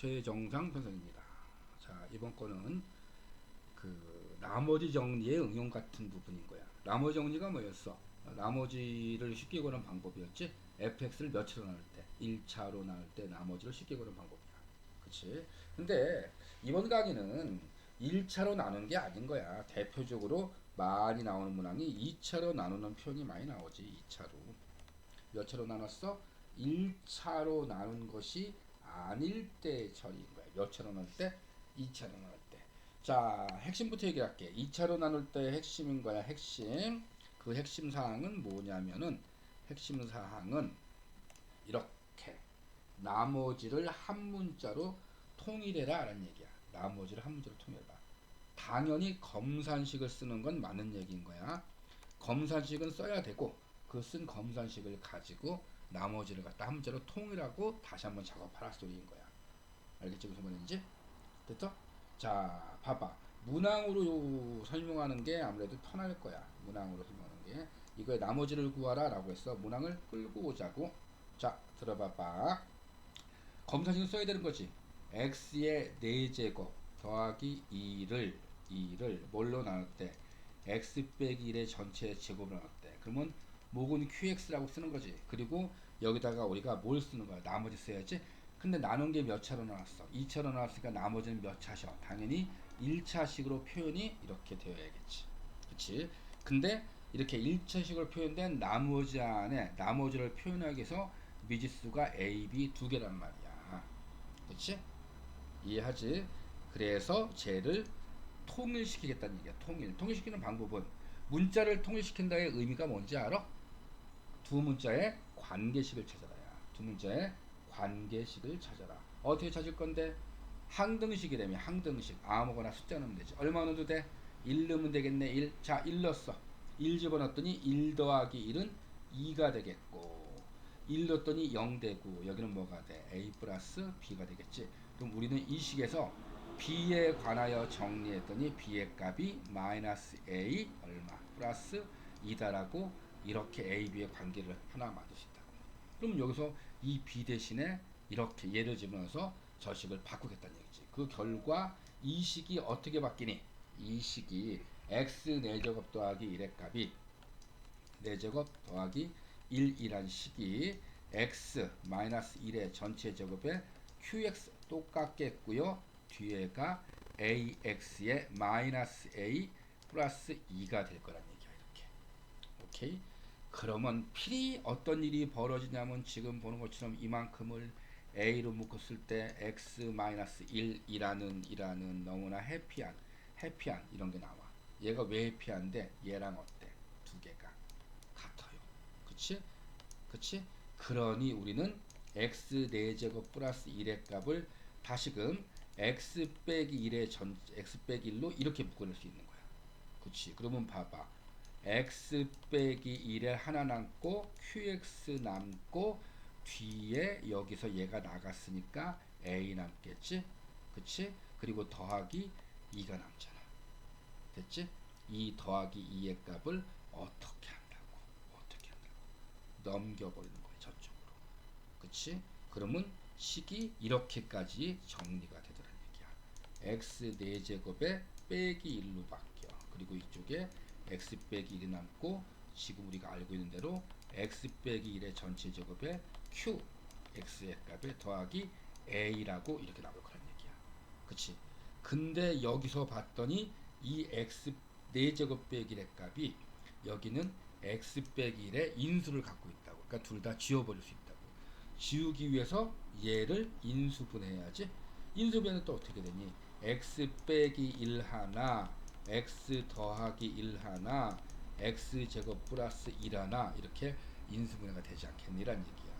최정상 선생입니다. 자, 이번 거는 그 나머지 정리의 응용 같은 부분인 거야. 나머지 정리가 뭐였어? 나머지를 쉽게 구하는 방법이었지. fx를 몇으로 나눌 때, 1차로 나눌 때 나머지를 쉽게 구하는 방법이야. 그치? 근데 이번 강의는 1차로 나누는 게 아닌 거야. 대표적으로 많이 나오는 문항이 2차로 나누는 표현이 많이 나오지. 2차로. 몇 차로 나눴어? 1차로 나눈 것이 아닐 때 처리인 거야. 몇 차로 나눌 때? 2차로 나눌 때. 자, 핵심부터 얘기할게. 2차로 나눌 때 핵심인 거야. 핵심. 그 핵심 사항은 뭐냐면은 핵심 사항은 이렇게 나머지를 한 문자로 통일해라 라는 얘기야. 나머지를 한 문자로 통일해봐. 당연히 검산식을 쓰는 건 맞는 얘기인 거야. 검산식은 써야 되고 그 쓴 검산식을 가지고 나머지를 갖다 한 문자로 통일하고 다시 한번 작업하라 소리인 거야. 알겠지 무슨 말인지? 됐죠? 자, 봐봐. 문항으로 요 설명하는 게 아무래도 편할 거야. 문항으로 설명하는 게. 이거에 나머지를 구하라 라고 했어. 문항을 끌고 오자고. 자, 들어봐봐. 검사식은 써야 되는 거지. x의 4제곱 더하기 2를 2를 뭘로 나눌 때 x 빼기 1의 전체 제곱을 나눌 때 그러면 목은 qx라고 쓰는 거지. 그리고 여기다가 우리가 뭘 쓰는 거야? 나머지 써야지. 근데 나눈 게 몇 차로 나왔어? 2차로 나왔으니까 나머지는 몇 차셔? 당연히 1차식으로 표현이 이렇게 되어야겠지. 그치? 근데 이렇게 1차식으로 표현된 나머지 안에 나머지를 표현하기 위해서 미지수가 A, B 두 개란 말이야. 그치? 이해하지? 그래서 쟤를 통일시키겠다는 얘기야. 통일. 통일시키는 방법은 문자를 통일시킨다의 의미가 뭔지 알아? 두 문자의 관계식을 찾아라야. 두 문자의 관계식을 찾아라. 어떻게 찾을 건데? 항등식이라면 항등식. 아무거나 숫자 넣으면 되지. 얼마 넣어도 돼? 1 넣으면 되겠네. 1. 자, 1 넣었어. 1 집어넣었더니 1 더하기 1은 2가 되겠고 1 넣었더니 0 되고 여기는 뭐가 돼? A 플러스 B가 되겠지. 그럼 우리는 이 식에서 B에 관하여 정리했더니 B의 값이 마이너스 A 얼마 플러스 2다라고 이렇게 A, B의 관계를 하나 만들 수 있다고. 그럼 여기서 이 B 대신에 이렇게 예를 집어넣어서 저 식을 바꾸겠다는 얘기지. 그 결과 이 식이 어떻게 바뀌니? 이 식이 x 4제곱 더하기 1의 값이 4제곱 더하기 1이란 식이 x 마이너스 1의 전체 제곱에 qx 똑같겠고요. 뒤에가 ax의 마이너스 a 플러스 2가 될 거란 얘기야 이렇게. 오케이? 그러면 필히 어떤 일이 벌어지냐면 지금 보는 것처럼 이만큼을 a로 묶었을 때 x 마이너스 1이라는 이라는 너무나 해피한 해피한 이런 게 나와. 얘가 왜 해피한데 얘랑 어때? 두 개가 같아요. 그치? 그치? 그러니 우리는 x 4제곱 플러스 1의 값을 다시금 x 빼기 1의 전 x 빼기 1로 이렇게 묶어낼 수 있는 거야. 그치? 그러면 봐봐. X 빼기 1에 하나 남고 qx 남고 뒤에 여기서 얘가 나갔으니까 a 남겠지? 그치? 그리고 더하기 2가 남잖아. 됐지? 2 더하기 2의 값을 어떻게 한다고? 어떻게 한다고? 넘겨버리는 거야 저쪽으로. 그치? 그러면 식이 이렇게까지 정리가 되더라는 얘기야. x 4제곱에 빼기 1로 바뀌어. 그리고 이쪽에 x 빼기 1이 남고 지금 우리가 알고 있는 대로 x 빼기 1의 전체 제곱에 q x의 값에 더하기 a라고 이렇게 나올 거란 얘기야. 그치? 근데 여기서 봤더니 이 x 4제곱 빼기 1의 값이 여기는 x 빼기 1의 인수를 갖고 있다고. 그러니까 둘 다 지워버릴 수 있다고. 지우기 위해서 얘를 인수분해야지. 인수분해는 또 어떻게 되니? x 빼기 1 하나, x 더하기 1 하나, x 제곱 플러스 1 하나 이렇게 인수분해가 되지 않겠니라는 얘기야.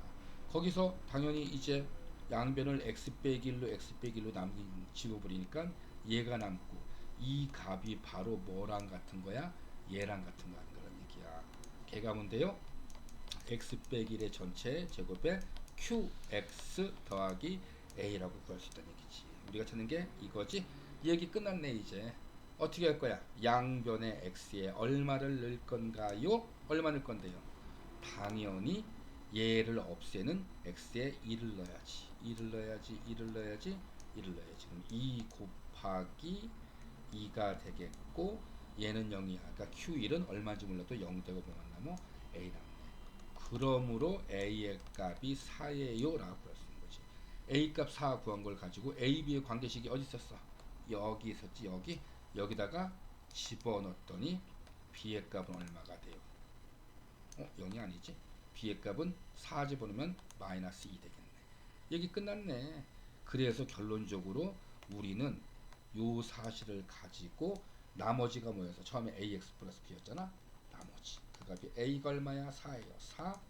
거기서 당연히 이제 양변을 x 빼기 1로 x 빼기 1로 남긴 지워버리니까 얘가 남고 이 값이 바로 뭐랑 같은 거야? 얘랑 같은 거라는 그런 얘기야. 걔가 뭔데요? x 빼기 1의 전체 제곱에 qx 더하기 a라고 구할 수 있다는 얘기지. 우리가 찾는 게 이거지. 얘기 끝났네 이제. 어떻게 할 거야? 양변의 x에 얼마를 넣을 건가요? 얼마 넣을 건데요? 당연히 얘를 없애는 x에 2를 넣어야지. 2를 넣어야지 2를 넣어야지 2를 넣어야지. 그럼 2 곱하기 2가 되겠고 얘는 0이야 그러니까 q1은 얼마인지 몰라도 0 되고 뭐 만나면 a 남네 그러므로 a의 값이 4예요 라고 할수 있는 거지? a 값 4 구한 걸 가지고 a, b의 관계식이 어디 있었어? 여기 있었지 여기 여기다가 집어넣었더니 b의 값은 얼마가 돼요? 어 0이 아니지? B의 값은 4 집어넣으면 마이너스 2 되겠네. 여기 끝났네. 그래서 결론적으로 우리는 요 사실을 가지고 나머지가 뭐였어? 처음에 ax 플러스 b였잖아? 나머지. 그 값이 a가 얼마야? 4예요. 4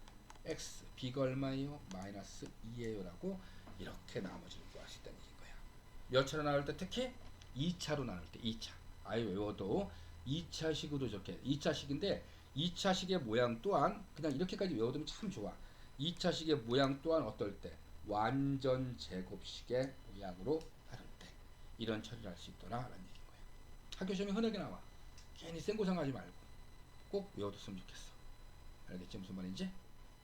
x. B가 얼마예요? 마이너스 2예요 라고 이렇게 나머지를 있다는 얘기인 거야. 몇 차로 나눌 때 특히 2차로 나눌 때 2차. 아예 외워도 2차식으로 적게 2차식인데 2차식의 모양 또한 그냥 이렇게까지 외워두면 참 좋아. 2차식의 모양 또한 어떨 때? 완전 제곱식의 모양으로 나눌 때. 이런 처리를 할 수 있더라라는 얘기인 거야. 학교 시험에 흔하게 나와. 괜히 생고생하지 말고 꼭 외워뒀으면 좋겠어. 알겠지? 무슨 말인지?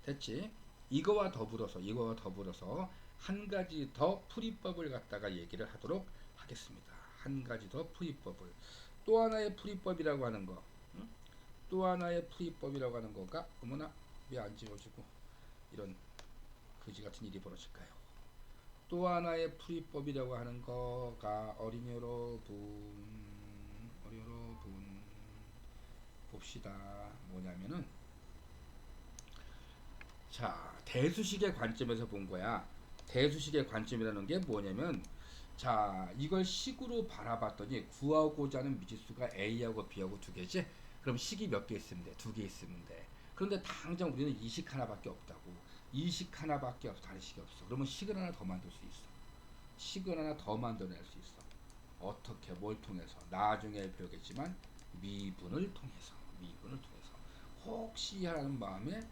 됐지? 이거와 더불어서 이거와 더불어서 한 가지 더 풀이법을 갖다가 얘기를 하도록 하겠습니다 한 가지 더 풀이법을. 또 하나의 풀이법이라고 하는 거 응? 또 하나의 풀이법이라고 하는 거가 어머나 왜 안 지워지고 이런 그지 같은 일이 벌어질까요? 또 하나의 풀이법이라고 하는 거가 어린 여러분 어린 여러분 봅시다. 뭐냐면은 자 대수식의 관점에서 본 거야. 대수식의 관점이라는 게 뭐냐면 자 이걸 식으로 바라봤더니 구하고자 하는 미지수가 a하고 b하고 두 개지? 그럼 식이 몇 개 있으면 돼 두 개 있으면 돼. 그런데 당장 우리는 이식 하나밖에 없다고. 이식 하나밖에 없어 다른 식이 없어. 그러면 식을 하나 더 만들 수 있어. 식을 하나 더 만들어낼 수 있어. 어떻게? 뭘 통해서? 나중에 배우겠지만 미분을 통해서 미분을 통해서. 혹시 하는 마음에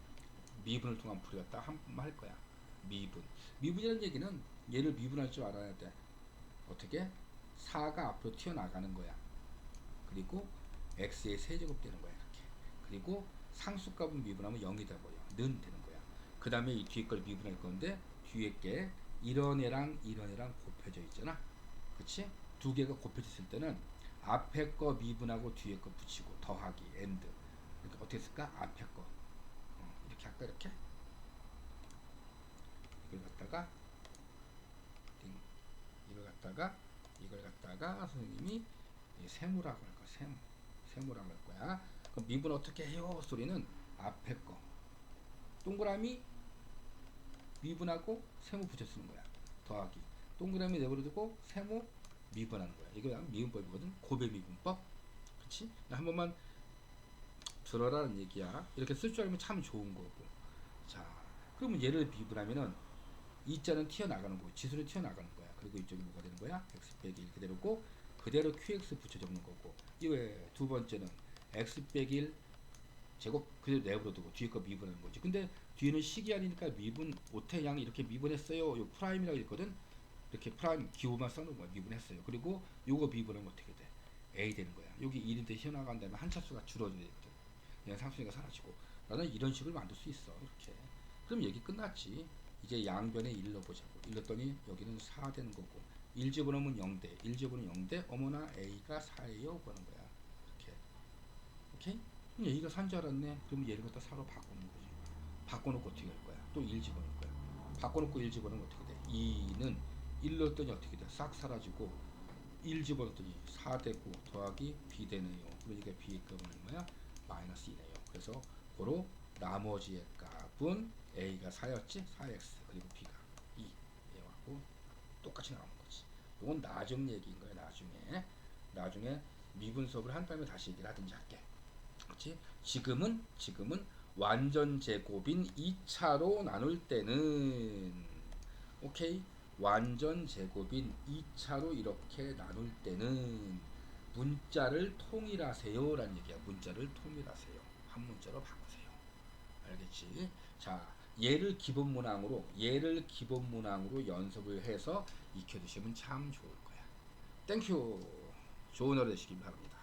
미분을 통한 풀이었다? 한 번 할 거야. 미분. 미분이라는 얘기는 얘를 미분할 줄 알아야 돼 어떻게? 4가 앞으로 튀어나가는 거야. 그리고 x의 세제곱 되는 거야 이렇게. 그리고 상수값은 미분하면 0이 돼버려 는 되는 거야. 그 다음에 이 뒤에 걸 미분할 건데 뒤에 게 이런 애랑 이런 애랑 곱해져 있잖아. 그치? 두 개가 곱해졌을 때는 앞에 거 미분하고 뒤에 거 붙이고 더하기 엔드 이렇게 어떻게 쓸까? 앞에 거. 어, 이렇게 할까 이렇게? 이걸 갖다가 갖다가 이걸 갖다가 선생님이 이 세모라고 할 거야 세모 세모라고 할 거야. 그럼 미분 어떻게 해요? 소리는 앞에 거. 동그라미 미분하고 세모 붙여 쓰는 거야. 더하기. 동그라미 내버려두고 세모 미분하는 거야. 이거 미분법이거든. 고배 미분법. 그치 한 번만 들어라는 얘기야. 이렇게 쓸 줄 알면 참 좋은 거고. 자 그러면 얘를 미분하면은 이자는 튀어나가는 거고 지수는 튀어나가는 거야 그리고 이쪽이 뭐가 되는 거야? X 빼기 1 그대로고 그대로 qx 붙여 적는 거고. 이외에 두 번째는 x 빼기 1 제곱 그대로 내버려 두고 뒤에 거 미분하는 거지. 근데 뒤에는 식이 아니니까 미분 오태 양 이렇게 미분했어요. 요 프라임이라고 있거든. 이렇게 프라임 기호만 써놓은 거야. 미분했어요. 그리고 요거 미분하면 어떻게 돼? A 되는 거야. 여기 1인데 튀어나간 다음에 한 차수가 줄어들게 되거든 그냥 상수니까 사라지고. 나는 이런 식을 만들 수 있어. 이렇게. 그럼 얘기 끝났지 이제 양변에 1 넣어보자고. 1 넣었더니 여기는 4 되는 거고. 1 집어넣으면 0대. 1 집어넣으면 0대. 어머나 a가 4예요? 그러는 거야. 이렇게. 오케이? 얘가 4인 줄 알았네. 그럼 얘를 갖다 4로 바꾸는 거지. 바꿔놓고 어떻게 할 거야? 또 1 집어넣을 거야. 바꿔놓고 1 집어넣으면 어떻게 돼? 2는 1 넣었더니 어떻게 돼? 싹 사라지고 1 집어넣었더니 4 되고 더하기 b 되네요. 그러니까 b의 값은 마이너스 2네요. 그래서 고로 나머지의 값은 a가 4였지? 4x 그리고 b가 2 얘하고 똑같이 나오는 거지. 이건 나중 얘기인 거야 나중에. 나중에 미분 수업을 한 다음에 다시 얘기를 하든지 할게. 그렇지 지금은 지금은 완전 제곱인 2차로 나눌 때는 오케이? 완전 제곱인 2차로 이렇게 나눌 때는 문자를 통일하세요 라는 얘기야. 문자를 통일하세요. 한 문자로 바꾸세요. 알겠지? 자 얘를 기본 문항으로 얘를 기본 문항으로 연습을 해서 익혀두시면 참 좋을 거야. 땡큐 좋은 하루 되시길 바랍니다